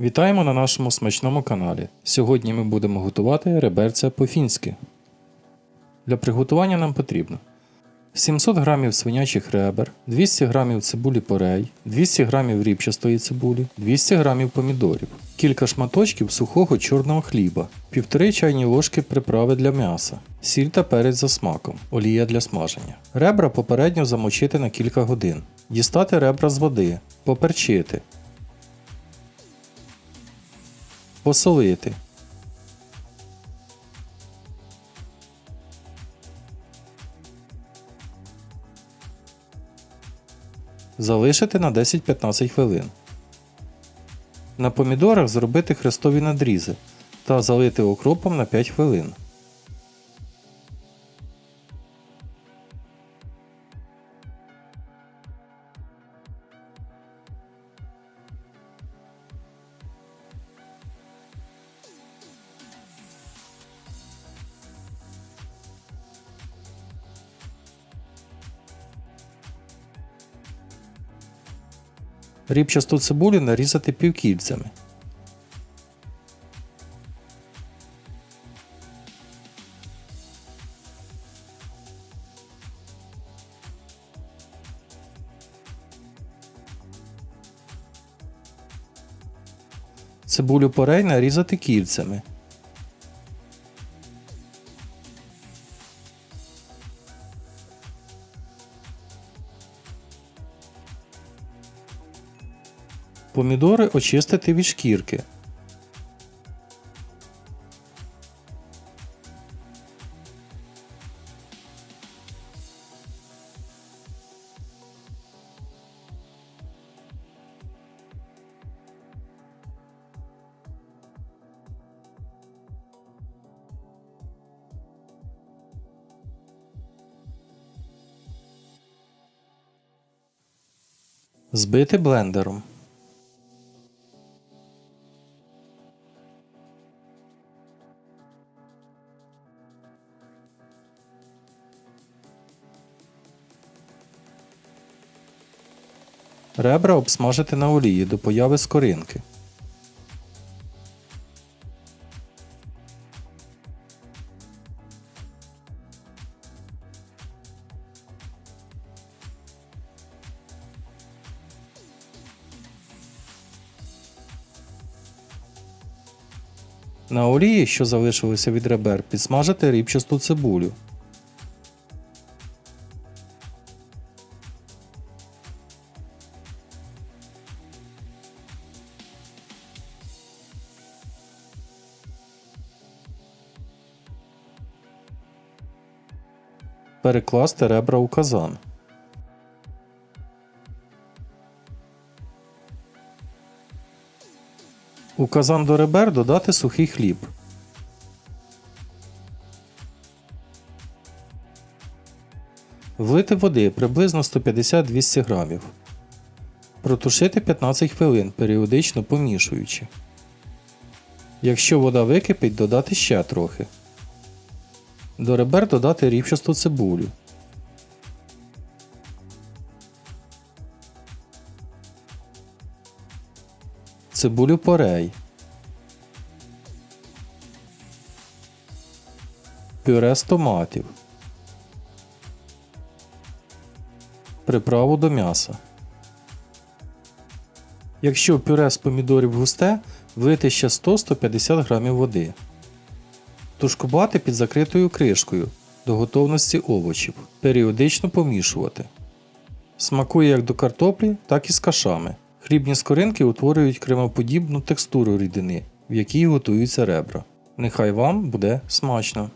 Вітаємо на нашому смачному каналі. Сьогодні ми будемо готувати реберця по-фінськи. Для приготування нам потрібно 700 г свинячих ребер, 200 г цибулі порей, 200 г ріпчастої цибулі, 200 г помідорів, кілька шматочків сухого чорного хліба, 1,5 чайні ложки приправи для м'яса, сіль та перець за смаком, олія для смаження. Ребра попередньо замочити на кілька годин. Дістати ребра з води, поперчити, посолити. Залишити на 10-15 хвилин. На помідорах зробити хрестові надрізи та залити окропом на 5 хвилин. Ріпчасту цибулю нарізати півкільцями. Цибулю порей нарізати кільцями. Помідори очистити від шкірки. Збити блендером. Ребра обсмажити на олії до появи скоринки. На олії, що залишилося від ребер, підсмажити ріпчасту цибулю. Перекласти ребра у казан. У казан до ребер додати сухий хліб. Влити води приблизно 150-200 грамів. Протушити 15 хвилин, періодично помішуючи. Якщо вода википить, додати ще трохи. До ребер додати рівчасту цибулю. Цибулю порей. Пюре з томатів. Приправу до м'яса. Якщо пюре з помідорів густе, влити ще 100-150 г води. Тушкувати під закритою кришкою до готовності овочів. Періодично помішувати. Смакує як до картоплі, так і з кашами. Хлібні скоринки утворюють кремоподібну текстуру рідини, в якій готуються ребра. Нехай вам буде смачно!